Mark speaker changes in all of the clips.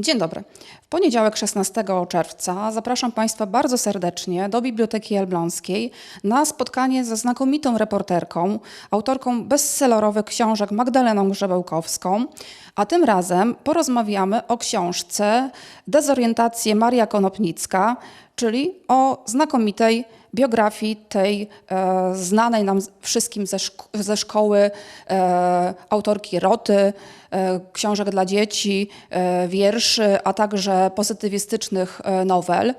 Speaker 1: Dzień dobry. W poniedziałek 16 czerwca zapraszam Państwa bardzo serdecznie do Biblioteki Elbląskiej na spotkanie ze znakomitą reporterką, autorką bestsellerowych książek Magdaleną Grzebełkowską, a tym razem porozmawiamy o książce Dezorientację Maria Konopnicka, czyli o znakomitej biografii tej e, znanej nam wszystkim ze, szk- ze szkoły e, autorki Roty, książek dla dzieci, e, wierszy, a także pozytywistycznych e, nowel.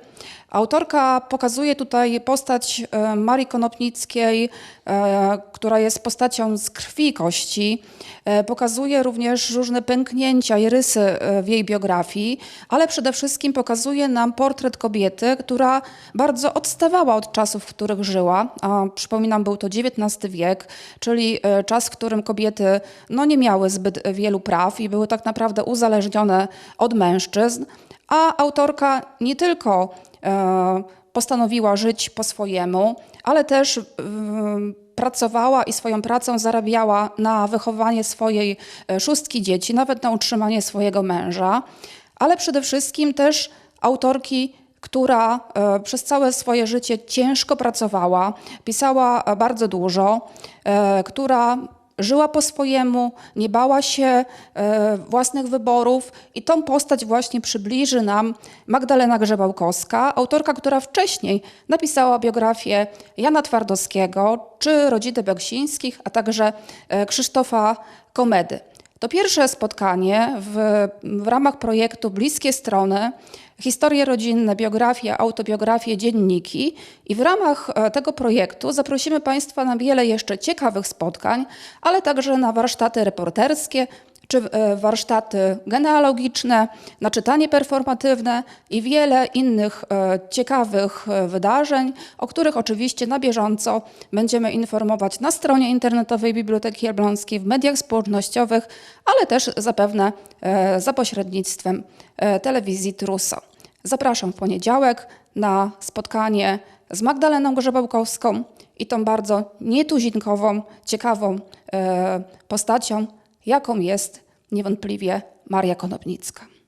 Speaker 1: Autorka pokazuje tutaj postać e, Marii Konopnickiej, e, która jest postacią z krwi i kości. E, Pokazuje również różne pęknięcia i rysy e, w jej biografii, ale przede wszystkim pokazuje nam portret kobiety, która bardzo odstawała od czasów, w których żyła. A przypominam, był to XIX wiek, czyli e, czas, w którym kobiety no, nie miały zbyt wielu praw i były tak naprawdę uzależnione od mężczyzn. A autorka nie tylko e, postanowiła żyć po swojemu, ale też pracowała i swoją pracą zarabiała na wychowanie swojej e, szóstki dzieci, nawet na utrzymanie swojego męża, ale przede wszystkim też autorki, która e, przez całe swoje życie ciężko pracowała, pisała bardzo dużo, która żyła po swojemu, nie bała się e, własnych wyborów i tą postać właśnie przybliży nam Magdalena Grzebałkowska, autorka, która wcześniej napisała biografię Jana Twardowskiego czy rodziny Beksińskich, a także e, Krzysztofa Komedy. To pierwsze spotkanie w, w ramach projektu Bliskie Strony, historie rodzinne, biografie, autobiografie, dzienniki. I w ramach e, tego projektu zaprosimy Państwa na wiele jeszcze ciekawych spotkań, ale także na warsztaty reporterskie, czy e, warsztaty genealogiczne, na czytanie performatywne i wiele innych e, ciekawych wydarzeń, o których oczywiście na bieżąco będziemy informować na stronie internetowej Biblioteki Jablonskiej, w mediach społecznościowych, ale też zapewne za pośrednictwem telewizji Truso. Zapraszam w poniedziałek na spotkanie z Magdaleną Grzebełkowską i tą bardzo nietuzinkową, ciekawą e, postacią, jaką jest niewątpliwie Maria Konopnicka.